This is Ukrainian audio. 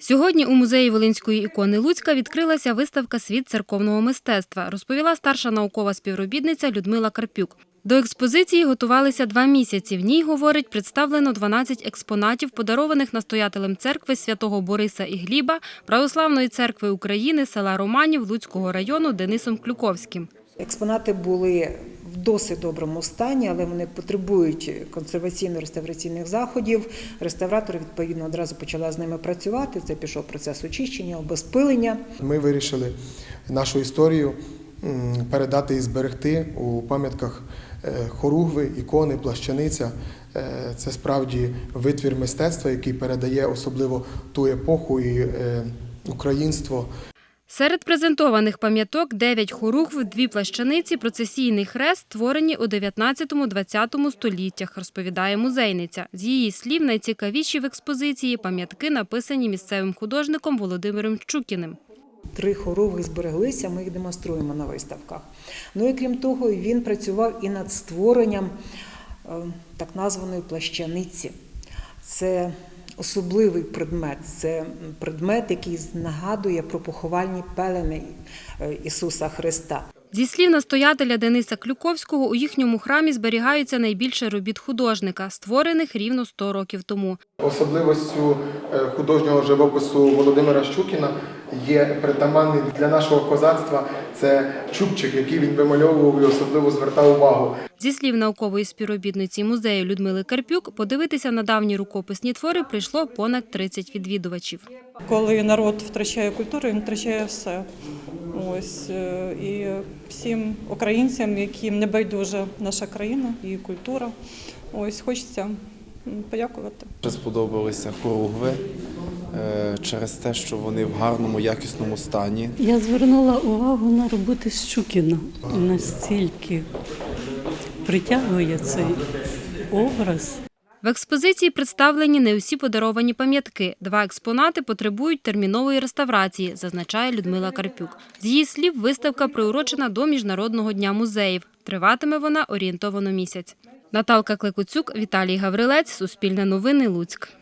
Сьогодні у музеї Волинської ікони Луцька відкрилася виставка Світ церковного мистецтва, розповіла старша наукова співробітниця Людмила Карпюк. До експозиції готувалися два місяці. В ній, говорить, представлено 12 експонатів, подарованих настоятелем церкви святого Бориса і Гліба, Православної церкви України, села Романів Луцького району Денисом Клюковським. Експонати були досить доброму стані, але вони потребують консерваційно-реставраційних заходів. Реставратор відповідно одразу почала з ними працювати. Це пішов процес очищення, обезпилення. Ми вирішили нашу історію передати і зберегти у пам'ятках е, хоругви, ікони, плащаниця. Е, Це справді витвір мистецтва, який передає особливо ту епоху і е, українство. Серед презентованих пам'яток – 9 хоругв, дві плащаниці, процесійний хрест, створені у 19-20 століттях, розповідає музейниця. З її слів, найцікавіші в експозиції пам'ятки написані місцевим художником Володимиром Щукіним. Три хоругви збереглися, ми їх демонструємо на виставках. Ну і крім того, він працював і над створенням е, так названої плащаниці. Це особливий предмет, це предмет, який нагадує про поховальні пелени е, Ісуса Христа. Зі слів настоятеля Дениса Клюковського, у їхньому храмі зберігаються найбільше робіт художника, створених рівно 100 років тому. Особливостю е, художнього живопису Володимира Щукіна є притаманний для нашого козацтва. Це чубчик, який він вимальовував і особливо звертав увагу. Зі слів наукової співробітниці музею Людмили Карпюк, подивитися на давні рукописні твори прийшло понад 30 відвідувачів. Коли народ втрачає культуру, він втрачає все. Ось е, і всім українцям, яким не байдужа наша країна і культура. Ось хочеться подякувати. Сподобалися хоругви е, через те, що вони в гарному, якісному стані. Я звернула увагу на роботи Щукіна. Настільки притягує цей образ. В експозиції представлені не усі подаровані пам'ятки. Два експонати потребують термінової реставрації, зазначає Людмила Карпюк. З її слів, виставка приурочена до Міжнародного дня музеїв. Триватиме вона орієнтовано місяць. Наталка Клекуцюк, Віталій Гаврилець, Суспільне новини, Луцьк.